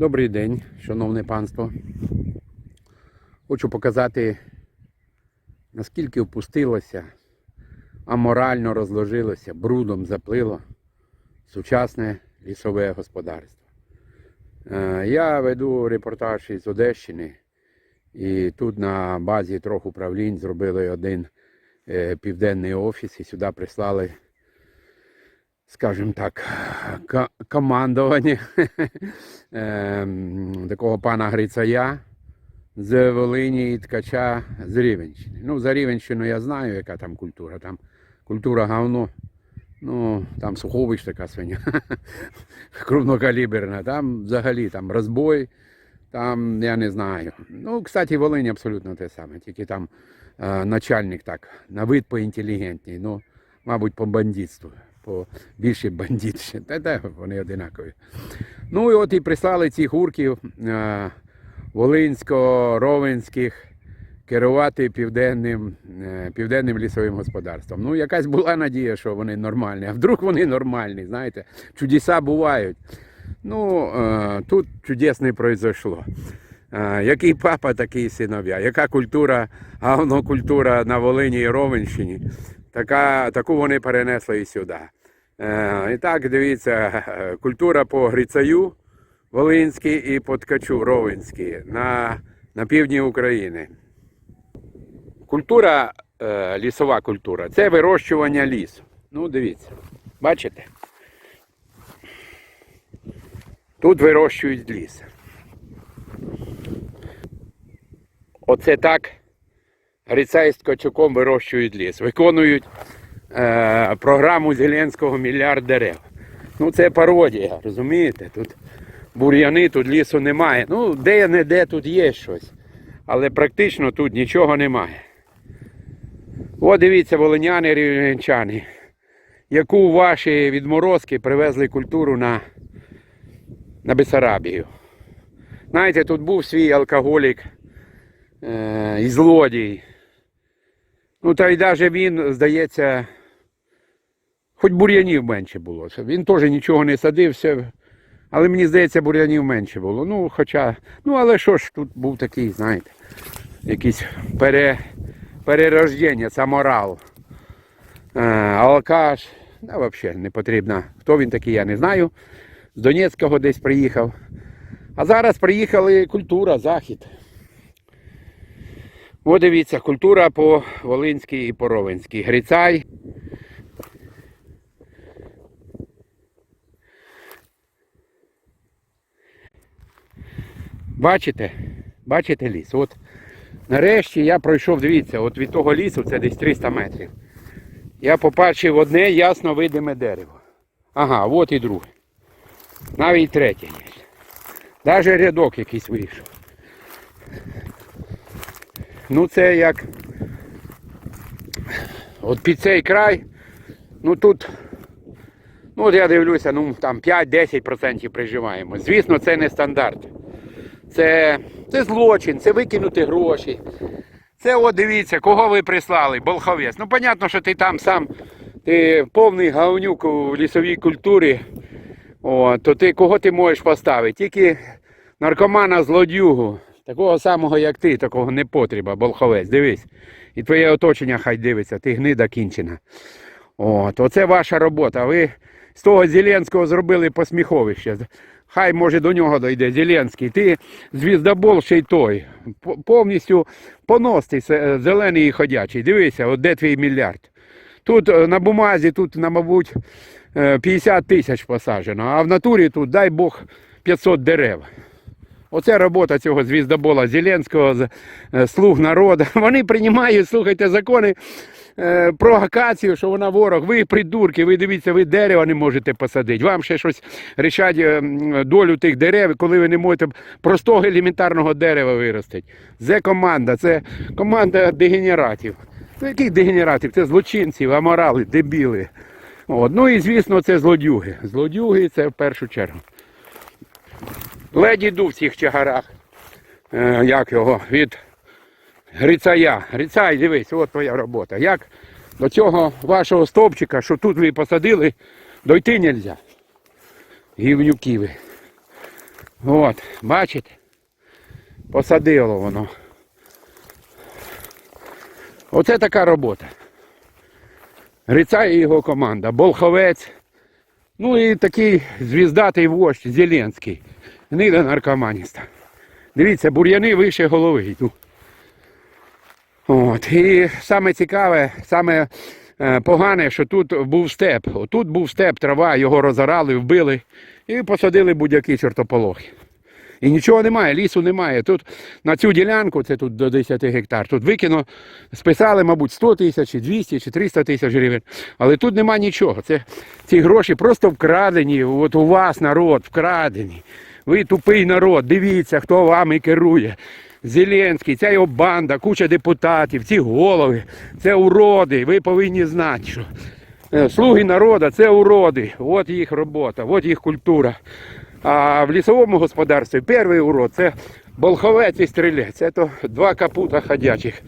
Добрий день, шановне панство. Хочу показати, наскільки впустилося, аморально розложилося, брудом заплило сучасне лісове господарство. Е, Я веду репортаж із Одещини, і тут на базі трьох управлінь зробили один е, південний офіс і сюди прислали скажімо так, командування ем, такого пана Грицая з Волині і Ткача з Рівенщини. Ну, за Рівенщину я знаю, яка там культура. Там культура говно. Ну, там сухович така свиня, крупнокаліберна, там взагалі там розбой, там я не знаю. Ну, кстати, Волинь абсолютно те саме, тільки там е, начальник так, на вид поінтелігентній, ну, мабуть, по бандитству, по більше бандит. Та, та вони одинакові. Ну і от і прислали цих урків е, волинсько-ровенських керувати південним, е, південним лісовим господарством. Ну, якась була надія, що вони нормальні. А вдруг вони нормальні, знаєте, чудеса бувають. Ну, е, тут чудес не произошло. Який папа, такий синов'я. Яка культура, культура на Волині і Ровенщині, така, таку вони перенесли і сюди. Е, і так, дивіться, культура по Грицаю Волинській і по Ткачу Ровенській на, на півдні України. Культура, е, лісова культура це вирощування лісу. Ну, дивіться, бачите? Тут вирощують ліс. Оце так Грицай з Ткачуком вирощують ліс. Виконують е, програму Зеленського мільярд дерев. Ну це пародія, розумієте? Тут бур'яни, тут лісу немає. Ну, де-не-де тут є щось. Але практично тут нічого немає. О, дивіться, волиняни рівненчани, яку ваші відморозки привезли культуру на, на Бесарабію. Знаєте, тут був свій алкоголік е, і злодій. Ну, та й навіть він, здається, хоч бур'янів менше було. Він теж нічого не садився, але мені здається, бур'янів менше було. Ну, хоча, ну але що ж, тут був такий, знаєте, якийсь пере, перерождення, саморал. Е, алкаш, да, взагалі не потрібно. Хто він такий, я не знаю. З Донецького десь приїхав. А зараз приїхали культура, захід. О, дивіться, культура по Волинській і по Ровенській. Грицай. Бачите? Бачите ліс? От нарешті я пройшов, дивіться, от від того лісу це десь 300 метрів. Я побачив одне ясно видиме дерево. Ага, от і друге. Навіть третє є. Навіть рядок якийсь вийшов. Ну це як от під цей край, ну тут, ну от я дивлюся, ну там 5-10% приживаємо. Звісно, це не стандарт. Це, це злочин, це викинути гроші. Це от дивіться, кого ви прислали, Болховець. Ну, понятно, що ти там сам, ти повний гаунюк у лісовій культурі. О, то ти кого ти можеш поставити? Тільки наркомана злодюгу, такого самого, як ти, такого не потреба, Болховець. Дивись. І твоє оточення хай дивиться, ти гнида кінчена. От, оце ваша робота. Ви з того Зеленського зробили посміховище. Хай може до нього дойде Зеленський. Ти звіздобол ще й той. Повністю поносний, зелений і ходячий. Дивися, от де твій мільярд. Тут е, на бумазі, тут, на, мабуть, е, 50 тисяч посаджено, а в натурі тут, дай Бог, 500 дерев. Оце робота цього звіздобола Зеленського, е, слуг народу. Вони приймають, слухайте, закони е, про акацію, що вона ворог. Ви придурки, ви дивіться, ви дерева не можете посадити. Вам ще щось рішать е, долю тих дерев, коли ви не можете простого елементарного дерева виростити. Це команда, це команда дегенератів. Ну, яких дегенератів? Це злочинців, аморали, дебіли. От. Ну і звісно, це злодюги. Злодюги це в першу чергу. Ледь іду в цих чагарах. Е, як його? Від Грицая. Грицай, дивись, от твоя робота. Як до цього вашого стовпчика, що тут ви посадили, дойти не можна. Гівнюки ви. От, бачите? Посадило воно. Оце така робота. Гриця і його команда. Болховець. Ну і такий звіздатий вождь Зеленський. Гнида наркоманіста. Дивіться, бур'яни вище голови йдуть. От. І саме цікаве, саме е, погане, що тут був степ. Тут був степ, трава, його розорали, вбили і посадили будь-які чортополохи. І нічого немає, лісу немає. Тут на цю ділянку, це тут до 10 гектар, тут викино, списали, мабуть, 100 тисяч, чи 200 чи 300 тисяч гривень. Але тут нема нічого. Це, ці гроші просто вкрадені. От у вас народ вкрадені. Ви тупий народ, дивіться, хто вами керує. Зеленський, ця його банда, куча депутатів, ці голови, це уроди. Ви повинні знати, що е, слуги народу це уроди. От їх робота, от їх культура. А в лісовому господарстві перший урод це болховець і стрілець. Це два капута ходячих.